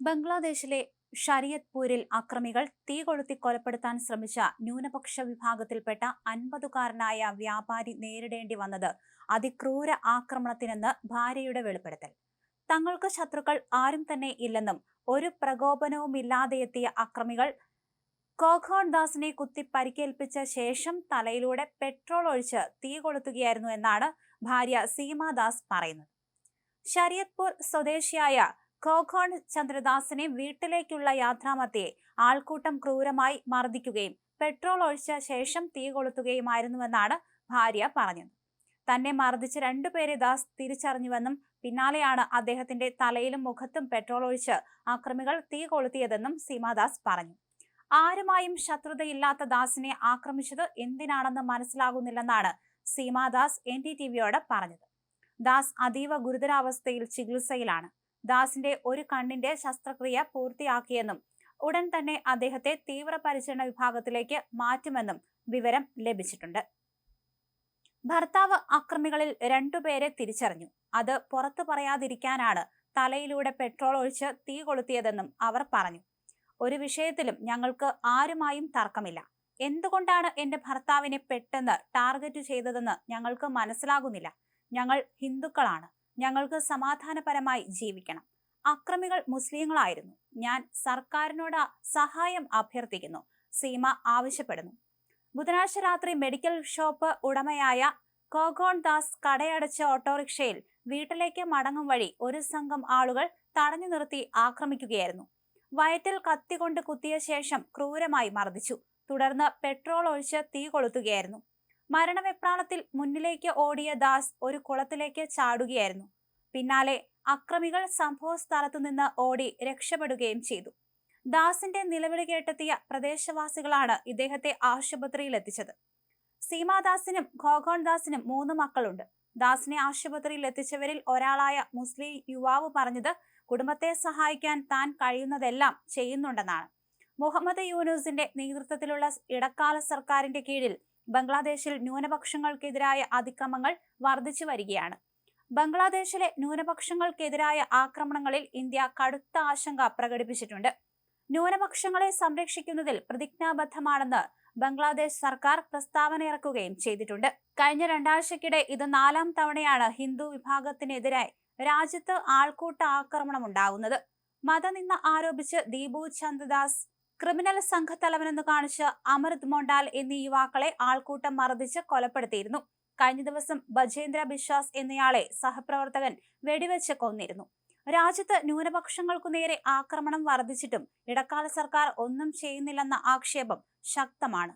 ബംഗ്ലാദേശിലെ ഷരിയത്പൂരിൽ അക്രമികൾ തീ കൊളുത്തി കൊലപ്പെടുത്താൻ ശ്രമിച്ച ന്യൂനപക്ഷ വിഭാഗത്തിൽപ്പെട്ട അൻപതുകാരനായ വ്യാപാരി നേരിടേണ്ടി വന്നത് അതിക്രൂര ആക്രമണത്തിനെന്ന് ഭാര്യയുടെ വെളിപ്പെടുത്തൽ. തങ്ങൾക്ക് ശത്രുക്കൾ ആരും തന്നെ ഇല്ലെന്നും ഒരു പ്രകോപനവുമില്ലാതെ എത്തിയ അക്രമികൾ കോഖോൺ ദാസിനെ കുത്തി പരിക്കേൽപ്പിച്ച ശേഷം തലയിലൂടെ പെട്രോൾ ഒഴിച്ച് തീ കൊളുത്തുകയായിരുന്നു എന്നാണ് ഭാര്യ സീമാദാസ് പറയുന്നത്. ഷരിയത്പൂർ സ്വദേശിയായ ഖോഖോൺ ചന്ദ്രദാസിനെ വീട്ടിലേക്കുള്ള യാത്രാമധ്യേ ആൾക്കൂട്ടം ക്രൂരമായി മർദ്ദിക്കുകയും പെട്രോൾ ഒഴിച്ച ശേഷം തീ കൊളുത്തുകയുമായിരുന്നുവെന്നാണ് ഭാര്യ പറഞ്ഞത്. തന്നെ മർദ്ദിച്ച രണ്ടുപേരെ ദാസ് തിരിച്ചറിഞ്ഞുവെന്നും പിന്നാലെയാണ് അദ്ദേഹത്തിന്റെ തലയിലും മുഖത്തും പെട്രോൾ ഒഴിച്ച് ആക്രമികൾ തീ കൊളുത്തിയതെന്നും സീമാദാസ് പറഞ്ഞു. ആരുമായും ശത്രുതയില്ലാത്ത ദാസിനെ ആക്രമിച്ചത് എന്തിനാണെന്ന് മനസ്സിലാകുന്നില്ലെന്നാണ് സീമാദാസ് എൻ ഡി ടി വിയോട് പറഞ്ഞത്. ദാസ് അതീവ ഗുരുതരാവസ്ഥയിൽ ചികിത്സയിലാണ്. ദാസിന്റെ ഒരു കണ്ണിന്റെ ശസ്ത്രക്രിയ പൂർത്തിയാക്കിയെന്നും ഉടൻ തന്നെ അദ്ദേഹത്തെ തീവ്രപരിചരണ വിഭാഗത്തിലേക്ക് മാറ്റുമെന്നും വിവരം ലഭിച്ചിട്ടുണ്ട്. ഭർത്താവ് അക്രമികളിൽ രണ്ടുപേരെ തിരിച്ചറിഞ്ഞു. അത് പുറത്തു പറയാതിരിക്കാനാണ് തലയിലൂടെ പെട്രോൾ ഒഴിച്ച് തീ കൊളുത്തിയതെന്നും അവർ പറഞ്ഞു. ഒരു വിഷയത്തിലും ഞങ്ങൾക്ക് ആരുമായും തർക്കമില്ല. എന്തുകൊണ്ടാണ് എന്റെ ഭർത്താവിനെ പെട്ടെന്ന് ടാർഗറ്റ് ചെയ്തതെന്ന് ഞങ്ങൾക്ക് മനസ്സിലാകുന്നില്ല. ഞങ്ങൾ ഹിന്ദുക്കളാണ്. ഞങ്ങൾക്ക് സമാധാനപരമായി ജീവിക്കണം. അക്രമികൾ മുസ്ലിങ്ങളായിരുന്നു. ഞാൻ സർക്കാരിനോട് സഹായം അഭ്യർത്ഥിക്കുന്നു. സീമ ആവശ്യപ്പെടുന്നു. ബുധനാഴ്ച രാത്രി മെഡിക്കൽ ഷോപ്പ് ഉടമയായ കോഗോൺ ദാസ് കടയടച്ച ഓട്ടോറിക്ഷയിൽ വീട്ടിലേക്ക് മടങ്ങും വഴി ഒരു സംഘം ആളുകൾ തടഞ്ഞു നിർത്തി ആക്രമിക്കുകയായിരുന്നു. വയറ്റിൽ കത്തികൊണ്ട് കുത്തിയ ശേഷം ക്രൂരമായി മർദ്ദിച്ചു. തുടർന്ന് പെട്രോൾ ഒഴിച്ച് തീ കൊളുത്തുകയായിരുന്നു. മരണവെപ്രാളത്തിൽ മുന്നിലേക്ക് ഓടിയ ദാസ് ഒരു കുളത്തിലേക്ക് ചാടുകയായിരുന്നു. പിന്നാലെ അക്രമികൾ സംഭവ സ്ഥലത്തു നിന്ന് ഓടി രക്ഷപ്പെടുകയും ചെയ്തു. ദാസിന്റെ നിലവിളി കേട്ടെത്തിയ പ്രദേശവാസികളാണ് ഇദ്ദേഹത്തെ ആശുപത്രിയിൽ എത്തിച്ചത്. സീമാദാസിനും ഖോഖോൺ ദാസിനും മൂന്ന് മക്കളുണ്ട്. ദാസിനെ ആശുപത്രിയിൽ എത്തിച്ചവരിൽ ഒരാളായ മുസ്ലിം യുവാവ് പറഞ്ഞത് കുടുംബത്തെ സഹായിക്കാൻ താൻ കഴിയുന്നതെല്ലാം ചെയ്യുന്നുണ്ടെന്നാണ്. മുഹമ്മദ് യൂനൂസിന്റെ നേതൃത്വത്തിലുള്ള ഇടക്കാല സർക്കാരിന്റെ കീഴിൽ ബംഗ്ലാദേശിൽ ന്യൂനപക്ഷങ്ങൾക്കെതിരായ അതിക്രമങ്ങൾ വർദ്ധിച്ചു വരികയാണ്. ബംഗ്ലാദേശിലെ ന്യൂനപക്ഷങ്ങൾക്കെതിരായ ആക്രമണങ്ങളിൽ ഇന്ത്യ കടുത്ത ആശങ്ക പ്രകടിപ്പിച്ചിട്ടുണ്ട്. ന്യൂനപക്ഷങ്ങളെ സംരക്ഷിക്കുന്നതിൽ പ്രതിജ്ഞാബദ്ധമാണെന്ന് ബംഗ്ലാദേശ് സർക്കാർ പ്രസ്താവന ഇറക്കുകയും ചെയ്തിട്ടുണ്ട്. കഴിഞ്ഞ രണ്ടാഴ്ചക്കിടെ ഇത് നാലാം തവണയാണ് ഹിന്ദു വിഭാഗത്തിനെതിരായി രാജ്യത്ത് ആൾക്കൂട്ട ആക്രമണം ഉണ്ടാകുന്നത് മതനിന്ന ആരോപിച്ച് ദീപു ചന്ദ്ദാസ് ക്രിമിനൽ സംഘത്തലവനെന്ന് കാണിച്ച് അമൃത് മൊണ്ടാൽ എന്നീ യുവാക്കളെ ആൾക്കൂട്ടം മർദ്ദിച്ച് കൊലപ്പെടുത്തിയിരുന്നു. കഴിഞ്ഞ ദിവസം ബജേന്ദ്ര ബിശ്വാസ് എന്നയാളെ സഹപ്രവർത്തകൻ വെടിവെച്ച് കൊന്നിരുന്നു. രാജ്യത്ത് ന്യൂനപക്ഷങ്ങൾക്കു നേരെ ആക്രമണം വർദ്ധിച്ചിട്ടും ഇടക്കാല സർക്കാർ ഒന്നും ചെയ്യുന്നില്ലെന്ന ആക്ഷേപം ശക്തമാണ്.